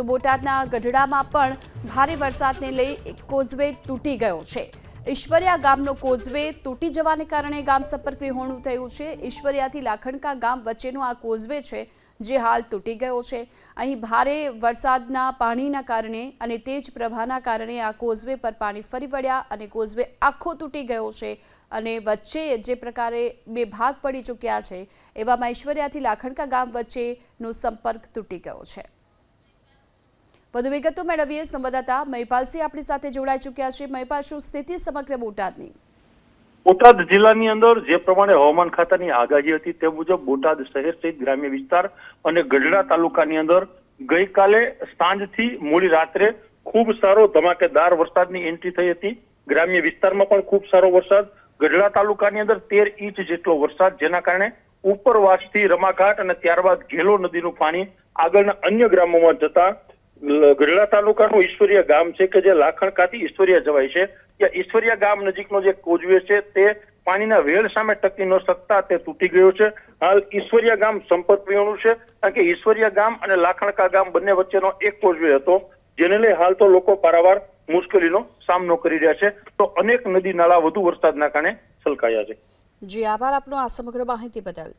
તો બોટાદના ગઢડામાં પણ ભારે વરસાદને લઈ કોઝવે તૂટી ગયો છે. ઈશ્વરિયા ગામનો કોઝવે તૂટી જવાને કારણે ગામ સંપર્ક વિહોણું થયું છે. ઈશ્વરિયાથી લાખણકા ગામ વચ્ચેનો આ કોઝવે છે, જે હાલ તૂટી ગયો છે. અહીં ભારે વરસાદના પાણીના કારણે અને તેજ પ્રવાહના કારણે આ કોઝવે પર પાણી ફરી વળ્યા અને કોઝવે આખો તૂટી ગયો છે અને વચ્ચે જે પ્રકારે બે ભાગ પડી ચૂક્યા છે, એવામાં ઈશ્વરિયાથી લાખણકા ગામ વચ્ચેનો સંપર્ક તૂટી ગયો છે. વધુ વિગતો મેળવીએ સંવાદદાતા મહિપાલસિંહ આપણી સાથે જોડાઈ ચૂક્યા છે. મહિપાલ, શું સ્થિતિ સમગ્ર બોટાદની? બોટાદ જિલ્લાની અંદર જે પ્રમાણે હવામાન ખાતાની આગાહી હતી તે મુજબ બોટાદ શહેર સહિત ગ્રામ્ય વિસ્તાર અને ગઢડા તાલુકાની અંદર ગઈકાલે સાંજથી મોડી રાત્રે ખૂબ સારો ધમાકેદાર વરસાદની એન્ટ્રી થઈ હતી. ગ્રામ્ય વિસ્તારમાં પણ ખૂબ સારો વરસાદ. ગઢડા તાલુકાની અંદર તેર ઇંચ જેટલો વરસાદ, જેના કારણે ઉપરવાસથી રમાઘાટ અને ત્યારબાદ ઘેલો નદીનું પાણી આગળના અન્ય ગ્રામોમાં જતા ગઢડા તાલુકાનું ઈશ્વરીય ગામ છે કે જે લાખણકાથી ઈશ્વરીય જવાય છે ત્યાં ઈશ્વરીય ગામ નજીકનો જે કોજવે છે તે પાણીના વેળ સામે ટકી ન શકતા તે તૂટી ગયો છે. હાલ ઈશ્વરીય ગામ સંપર્ક વિહોણું છે, કારણ કે ઈશ્વરીય ગામ અને લાખણકા ગામ બંને વચ્ચેનો એક કોજવે હતો, જેને લઈ હાલ તો લોકો પારાવાર મુશ્કેલીનો સામનો કરી રહ્યા છે. તો અનેક નદી નાળા વધુ વરસાદના કારણે છલકાયા છે. જી, આભાર આપનો આ સમગ્ર માહિતી બદલ.